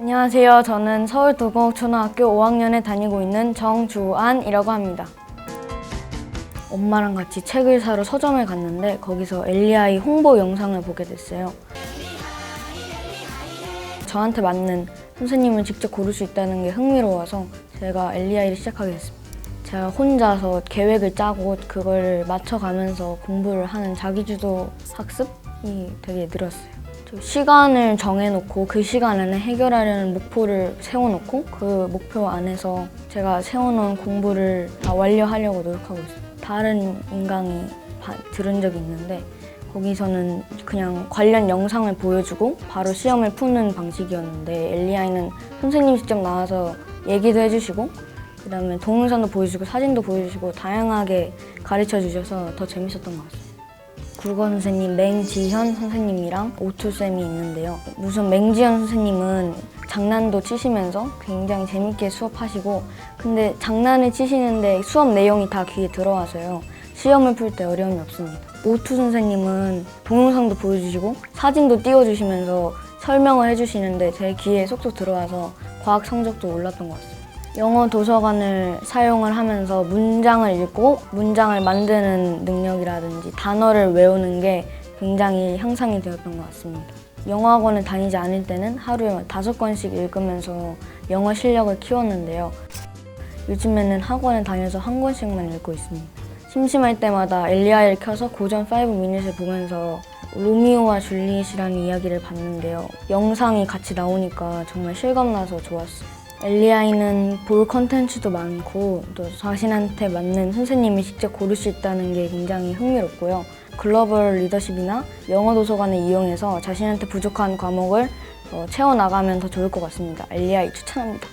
안녕하세요. 저는 서울 도곡초등학교 5학년에 다니고 있는 정주안이라고 합니다. 엄마랑 같이 책을 사러 서점에 갔는데 거기서 LEI 홍보 영상을 보게 됐어요. 저한테 맞는 선생님을 직접 고를 수 있다는 게 흥미로워서 제가 LEI를 시작하게 됐습니다. 제가 혼자서 계획을 짜고 그걸 맞춰가면서 공부를 하는 자기주도 학습이 되게 늘었어요. 저 시간을 정해놓고 그 시간 안에 해결하려는 목표를 세워놓고 그 목표 안에서 제가 세워놓은 공부를 다 완료하려고 노력하고 있어요. 다른 인강이 바- 들은 적이 있는데 거기서는 그냥 관련 영상을 보여주고 바로 시험을 푸는 방식이었는데 LEI는 선생님 직접 나와서 얘기도 해주시고 그다음에 동영상도 보여주고 사진도 보여주시고 다양하게 가르쳐 주셔서 더 재밌었던 것 같아요. 국어 선생님 맹지현 선생님이랑 오투 쌤이 있는데요. 우선 맹지현 선생님은 장난도 치시면서 굉장히 재밌게 수업하시고 근데 장난을 치시는데 수업 내용이 다 귀에 들어와서요. 시험을 풀 때 어려움이 없습니다. 오투 선생님은 동영상도 보여주시고 사진도 띄워주시면서 설명을 해주시는데 제 귀에 쏙쏙 들어와서 과학 성적도 올랐던 것 같습니다. 영어 도서관을 사용을 하면서 문장을 읽고 문장을 만드는 능력이라든지 단어를 외우는 게 굉장히 향상이 되었던 것 같습니다. 영어학원을 다니지 않을 때는 하루에 다섯 권씩 읽으면서 영어 실력을 키웠는데요. 요즘에는 학원에 다녀서 한 권씩만 읽고 있습니다. 심심할 때마다 LEI를 켜서 고전 5 미닛을 보면서 로미오와 줄리엣이라는 이야기를 봤는데요. 영상이 같이 나오니까 정말 실감나서 좋았어요. LEI는 볼 컨텐츠도 많고 또 자신한테 맞는 선생님이 직접 고를 수 있다는 게 굉장히 흥미롭고요. 글로벌 리더십이나 영어 도서관을 이용해서 자신한테 부족한 과목을 어, 채워나가면 더 좋을 것 같습니다. LEI 추천합니다.